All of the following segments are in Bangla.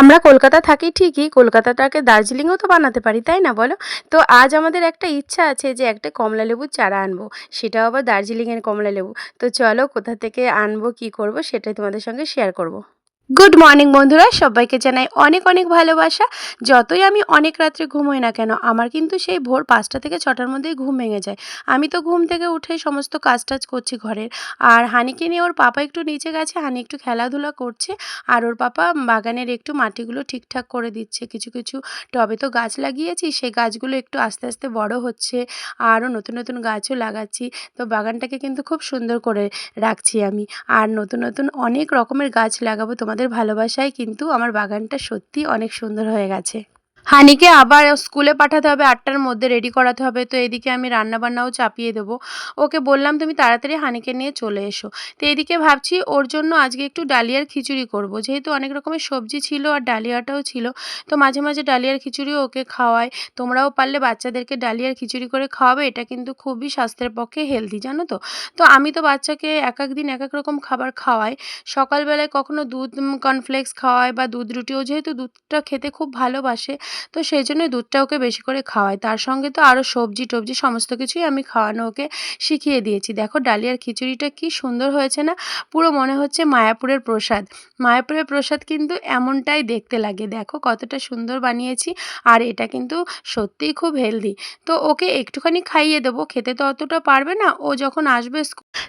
আমরা কলকাতা থাকি ঠিকই, কলকাতাটাকে দার্জিলিংও তো বানাতে পারি, তাই না বলো তো আজ আমাদের একটা ইচ্ছা আছে যে একটা কমলা লেবুর চারা আনব, সেটাও আবার দার্জিলিংয়ের কমলা লেবু তো চলো কোথা থেকে আনব, কি করব, সেটাই তোমাদের সঙ্গে শেয়ার করব। গুড মর্নিং বন্ধুরা। সবাইকে জানাই অনেক অনেক ভালোবাসা। যতই আমি অনেক রাত্রে ঘুমোই না কেন, আমার কিন্তু সেই ভোর পাঁচটা থেকে ছটার মধ্যেই ঘুম ভেঙে যায়। আমি তো ঘুম থেকে উঠে সমস্ত কাজ টাজ করছি ঘরের। আর হানিকে নিয়ে ওর পাপা একটু নিচে গেছে, হানি একটু খেলাধুলা করছে। আর ওর পাপা বাগানের একটু মাটিগুলো ঠিকঠাক করে দিচ্ছে। কিছু কিছু টবে তো গাছ লাগিয়েছি, সেই গাছগুলো একটু আস্তে আস্তে বড় হচ্ছে। আরও নতুন নতুন গাছও লাগাচ্ছি। তো বাগানটাকে কিন্তু খুব সুন্দর করে রাখছি আমি। আর নতুন নতুন অনেক রকমের গাছ লাগাবো তোমাদের ভালোবাসায় কিন্তু আমার বাগানটা সত্যি অনেক সুন্দর হয়ে গেছে। হানিকে আবার স্কুলে পাঠাতে হবে, আটটার মধ্যে রেডি করাতে হবে। তো এদিকে আমি রান্নাবান্নাও চাপিয়ে দেবো। ওকে বললাম, তুমি তাড়াতাড়ি হানিকে নিয়ে চলে এসো। তো এদিকে ভাবছি ওর জন্য আজকে একটু ডালিয়ার খিচুড়ি করব। যেহেতু অনেক রকমের সবজি ছিল আর ডালিয়াটাও ছিল, তো মাঝে মাঝে ডালিয়ার খিচুড়িও ওকে খাওয়াই। তোমরাও পারলে বাচ্চাদেরকে ডালিয়ার খিচুড়ি করে খাওয়াবে, এটা কিন্তু খুবই স্বাস্থ্যের পক্ষে হেলদি জানো তো? তো আমি তো বাচ্চাকে এক এক দিন এক এক রকম খাবার খাওয়াই। সকালবেলায় কখনো দুধ কর্নফ্লেক্স খাওয়াই বা দুধ রুটিও, যেহেতু দুধটা খেতে খুব ভালোবাসে তো সেই জন্য দুধটা ওকে বেশি করে খাওয়াই। তার সঙ্গে তো আরও সবজি টবজি সমস্ত কিছুই আমি খাওয়ানো ওকে শিখিয়ে দিয়েছি। দেখো ডালিয়ার খিচুড়িটা কি সুন্দর হয়েছে না? পুরো মনে হচ্ছে মায়াপুরের প্রসাদ। মায়াপুরের প্রসাদ কিন্তু এমনটাই দেখতে লাগে। দেখো কতটা সুন্দর বানিয়েছি আর এটা কিন্তু সত্যিই খুব হেলদি। তো ওকে একটুখানি খাইয়ে দেবো। খেতে তো অতটা পারবে না। ও যখন আসবে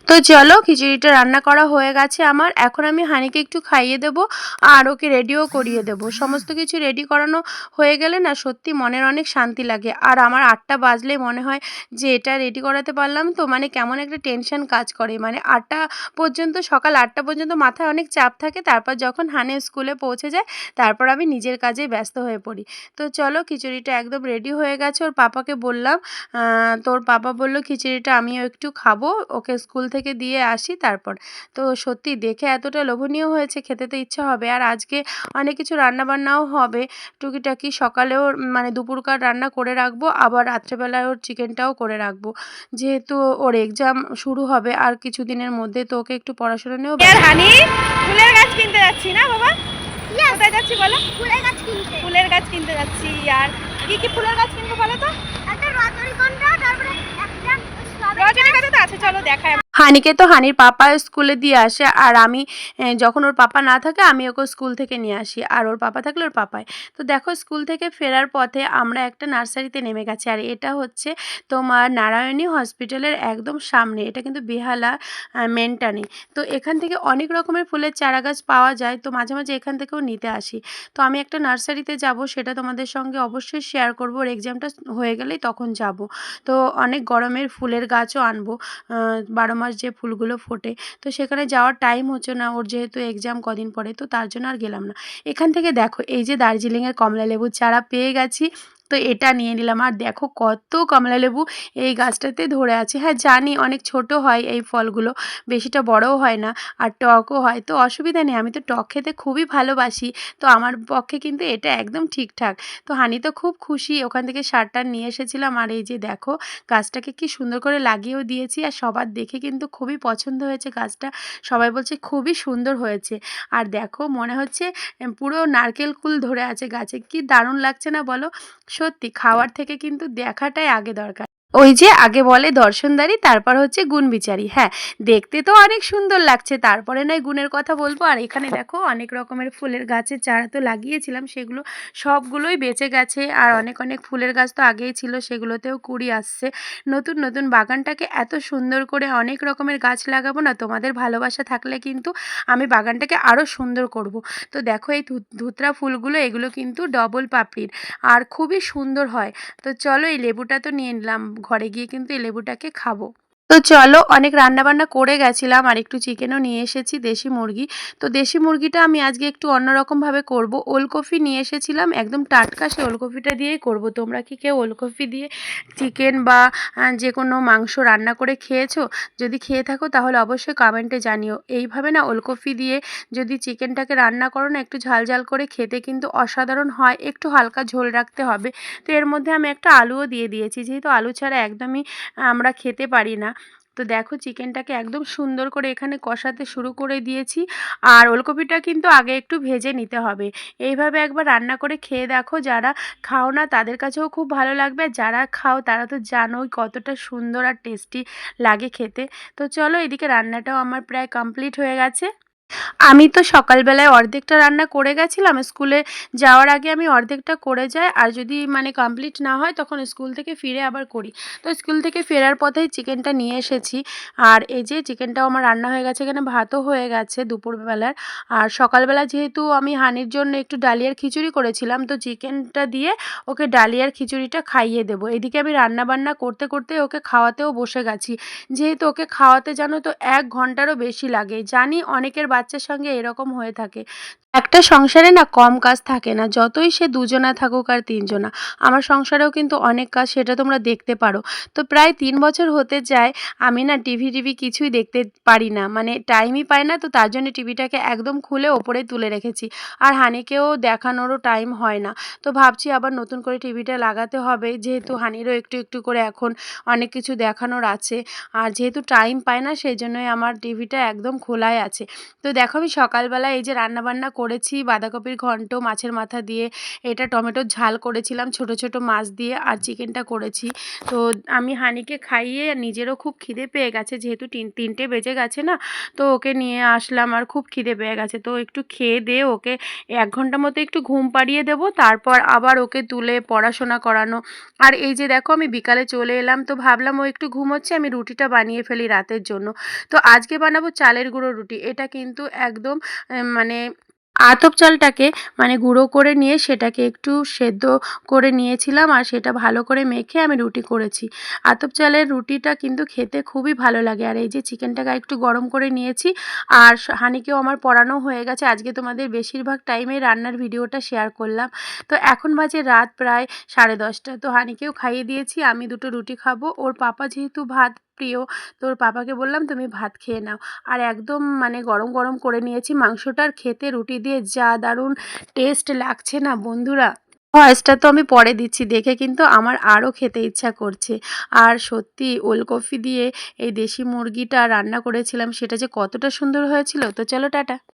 তো চলো খিচুড়িটা রান্না করা হয়ে গেছে আমার। এখন আমি হানিকে একটু খাইয়ে দেবো আর ওকে রেডিও করিয়ে দেবো। সমস্ত কিছু রেডি করানো হয়ে গেলে না সত্যি মনের অনেক শান্তি লাগে। আর আমার আটটা বাজলেই মনে হয় যে এটা রেডি করাতে পারলাম তো। মানে কেমন একটা টেনশন কাজ করে। মানে আটটা পর্যন্ত, সকাল আটটা পর্যন্ত মাথায় অনেক চাপ থাকে। তারপর যখন হানে স্কুলে পৌঁছে যায়, তারপর আমি নিজের কাজে ব্যস্ত হয়ে পড়ি। তো চলো খিচুড়িটা একদম রেডি হয়ে গেছে। ওর পাপাকে বললাম তোর পাপা বলল খিচুড়িটা আমিও একটু খাব, ওকে স্কুল থেকে দিয়ে আসি তারপর। তো সত্যি দেখে এতটা লোভনীয় হয়েছে, খেতে তো ইচ্ছা হবে। আর আজকে অনেক কিছু রান্নাবান্নাও হবে। টুকিটাকি সকালেও মানে দুপুরকার রান্না করে রাখব আবার রাত্রেবেলায় ওর চিকেনটাও করে রাখব। যেহেতু ওর এক্সাম শুরু হবে আর কিছুদিনের মধ্যে তো ওকে একটু পড়াশোনা নিয়েও আর হানি ফুলের গাছ কিনতে যাচ্ছি না বাবা? কোথায় যাচ্ছি বলো? ফুলের গাছ কিনতে। ফুলের গাছ কিনতে যাচ্ছি আর কি কি ফুলের গাছ কিনবো বলো তো? একটা রজনীগন্ধা তারপরে একটা রজনীগন্ধা তো আছে চলো দেখায় হানিকে তো হানির পাপা স্কুলে দিয়ে আসে, আর আমি যখন ওর পাপা না থাকে, আমি ওকে স্কুল থেকে নিয়ে আসি, আর ওর পাপা থাকলে ওর পাপায় তো দেখো, স্কুল থেকে ফেরার পথে আমরা একটা নার্সারিতে নেমে গেছি, আর এটা হচ্ছে তোমার নারায়ণী হসপিটালের একদম সামনে, এটা কিন্তু বেহালা মেনটানে। তো এখান থেকে অনেক রকমের ফুলের চারা গাছ পাওয়া যায়, তো মাঝে মাঝে এখান থেকেও নিতে আসি। তো আমি একটা নার্সারিতে যাব, সেটা তোমাদের সঙ্গে অবশ্যই শেয়ার করব, ওর এক্সামটা হয়ে গেলেই তখন যাব। তো অনেক গরমের ফুলের গাছও আনব বারো মাস যে ফুলগুলো ফোটে, তো সেখানে যাওয়ার টাইম হচ্ছে না, ওর যেহেতু এক্সাম কদিন পরে, তো তার জন্য আর গেলাম না। এখান থেকে দেখো, এই যে দার্জিলিংয়ের কমলা লেবুর চারা পেয়ে গেছি। তো এটা নিয়ে নিলাম। আর দেখো কত কমলা লেবু এই গাছটাতে ধরে আছে। হ্যাঁ জানি অনেক ছোট হয় এই ফলগুলো, বেশিটা বড়ও হয় না আর টকও হয়। তো অসুবিধা নেই, আমি তো টক খেতে খুবই ভালোবাসি। তো আমার পক্ষে কিন্তু এটা একদম ঠিকঠাক। তো হানি তো খুব খুশি, ওখান থেকে সারটা নিয়ে এসেছিলাম। আর এই যে দেখো গাছটাকে কি সুন্দর করে লাগিয়েও দিয়েছি। আর সবার দেখে কিন্তু খুবই পছন্দ হয়েছে গাছটা। সবাই বলছে খুবই সুন্দর হয়েছে। আর দেখো মনে হচ্ছে পুরো নারকেল কুল ধরে আছে গাছে। কি দারুণ লাগছে না বলো? সত্যি খাওয়ার থেকে কিন্তু দেখাটাই আগে দরকার। ওই যে আগে বলে দর্শনদারি, তারপর হচ্ছে গুণ বিচারি হ্যাঁ দেখতে তো অনেক সুন্দর লাগছে, তারপরে নয় গুণের কথা বলব। আর এখানে দেখো অনেক রকমের ফুলের গাছের চারা তো লাগিয়েছিলাম, সেগুলো সবগুলোই বেঁচে গেছে। আর অনেক অনেক ফুলের গাছ তো আগেই ছিল, সেগুলোতেও কুড়ি আসছে। নতুন নতুন বাগানটাকে এত সুন্দর করে অনেক রকমের গাছ লাগাবো না, তোমাদের ভালোবাসা থাকলে কিন্তু আমি বাগানটাকে আরও সুন্দর করব। তো দেখো এই ধুতরা ফুলগুলো, এগুলো কিন্তু ডবল পাপড়ির, আর খুবই সুন্দর হয়। তো চলো এই লেবুটা তো নিয়ে নিলাম ঘরে গিয়ে কিন্তু এই লেবুটাকে খাব। তো চলো, অনেক রান্নাবান্না করে গেছিলাম, আর একটু চিকেনও নিয়ে এসেছি, দেশি মুরগি। তো দেশি মুরগিটা আমি আজকে একটু অন্যরকমভাবে করব। ওলকপি নিয়ে এসেছিলাম, একদম টাটকা, সে ওলকপিটা দিয়েই করব। তোমরা কি কেউ ওলকপি দিয়ে চিকেন বা যে কোনো মাংস রান্না করে খেয়েছো? যদি খেয়ে থাকো, তাহলে অবশ্যই কমেন্টে জানিও। এইভাবে না ওলকপি দিয়ে যদি চিকেনটাকে রান্না করো না, একটু ঝাল ঝাল করে খেতে কিন্তু অসাধারণ হয়, একটু হালকা ঝোল রাখতে হবে। তো এর মধ্যে আমি একটা আলুও দিয়ে দিয়েছি, যেহেতু আলু ছাড়া একদমই, আমরা খেতে পারি না। তো দেখো চিকেনটাকে একদম সুন্দর করে এখানে কষাতে শুরু করে দিয়েছি। আর ওলকপিটা কিন্তু আগে একটু ভেজে নিতে হবে। এইভাবে একবার রান্না করে খেয়ে দেখো, যারা খাও না তাদের কাছেও খুব ভালো লাগবে। যারা খাও তারা তো জানোই কতটা সুন্দর আর টেস্টি লাগে খেতে। তো চলো এদিকে রান্নাটাও আমার প্রায় কমপ্লিট হয়ে গেছে। আমি তো সকালবেলায় অর্ধেকটা রান্না করে গেছিলাম। স্কুলে যাওয়ার আগে আমি অর্ধেকটা করে যাই। আর যদি মানে কমপ্লিট না হয়, তখন স্কুল থেকে ফিরে আবার করি। তো স্কুল থেকে ফেরার পথেই চিকেনটা নিয়ে এসেছি। আর এই যে চিকেনটাও আমার রান্না হয়ে গেছে, এখানে ভাতও হয়ে গেছে দুপুরবেলার। আর সকালবেলা যেহেতু আমি হানির জন্য একটু ডালিয়ার খিচুড়ি করেছিলাম, তো চিকেনটা দিয়ে ওকে ডালিয়ার খিচুড়িটা খাইয়ে দেবো। এদিকে আমি রান্না বান্না করতে করতে ওকে খাওয়াতেও বসে গেছি। যেহেতু ওকে খাওয়াতে জানো তো এক ঘন্টারও বেশি লাগে। জানি অনেকের বাচ্চার সঙ্গে এরকম হয়ে থাকে। একটা সংসারে না কম কাজ থাকে না, যতই সে দুজনা থাকুক আর তিনজনা। আমার সংসারেও কিন্তু অনেক কাজ, সেটা তোমরা দেখতে পারো। তো প্রায় তিন বছর হতে যায়, আমি না টিভি টিভি কিছুই দেখতে পারি না। মানে টাইমই পাই না, তো তার জন্য টিভিটাকে একদম খুলে ওপরে তুলে রেখেছি। আর হানিকেও দেখানোরও টাইম হয় না। তো ভাবছি আবার নতুন করে টিভিটা লাগাতে হবে। যেহেতু হানিরও একটু একটু করে এখন অনেক কিছু দেখানোর আছে। আর যেহেতু টাইম পায় না, সেই জন্যই আমার টিভিটা একদম খোলাই আছে। তো দেখো আমি সকালবেলা এই যে রান্নাবান্না করেছি, বাঁধাকপির ঘন্ট মাছের মাথা দিয়ে, এটা টমেটোর ঝাল করেছিলাম, ছোট ছোট মাছ দিয়ে আর চিকেনটা করেছি। তো আমি হানিকে খাইয়ে নিজেরও খুব খিদে পেয়ে গেছে, যেহেতু তিন, তিনটে বেজে গেছে না, তো ওকে নিয়ে আসলাম আর খুব খিদে পেয়ে গেছে। তো একটু খেয়ে দিয়ে ওকে, এক ঘণ্টা মতো একটু ঘুম পাড়িয়ে দেবো, তারপর আবার ওকে তুলে পড়াশোনা করানো। আর এই যে দেখো আমি বিকালে চলে এলাম, তো ভাবলাম ও একটু ঘুমোচ্ছে, আমি রুটিটা বানিয়ে ফেলি রাতের জন্য। তো আজকে বানাবো চালের গুঁড়ো রুটি, এটা কিন্তু একদম মানে আতপ চালটাকে মানে গুঁড়ো করে নিয়ে সেটাকে একটু সেদ্ধ করে নিয়েছিলাম আর সেটা ভালো করে মেখে আমি রুটি করেছি। আতপ চালের রুটিটা কিন্তু খেতে খুবই ভালো লাগে। আর এই যে চিকেনটাকে একটু গরম করে নিয়েছি আর হানিকেও আমার পড়ানো হয়ে গেছে। আজকে তোমাদের বেশিরভাগ টাইমে রান্নার ভিডিওটা শেয়ার করলাম। তো এখন বাজে রাত প্রায় সাড়ে দশটা। তো হানিকেও খাইয়ে দিয়েছি। আমি দুটো রুটি খাব। ওর পাপা যেহেতু ভাত প্রিয়। তোর পাপাকে বললাম তুমি ভাত খেয়ে নাও। আর একদম মানে গরম গরম করে নিয়েছি মাংসটার খেতে রুটি দিয়ে যা দারুণ টেস্ট লাগছে না বন্ধুরা। ভয়েসটা তো আমি পরে দিচ্ছি, দেখে কিন্তু আমার আরও খেতে ইচ্ছা করছে। আর সত্যি ওলকফি দিয়ে এই দেশি মুরগিটা রান্না করেছিলাম, সেটা যে কতটা সুন্দর হয়েছিল। তো চলো টাটা।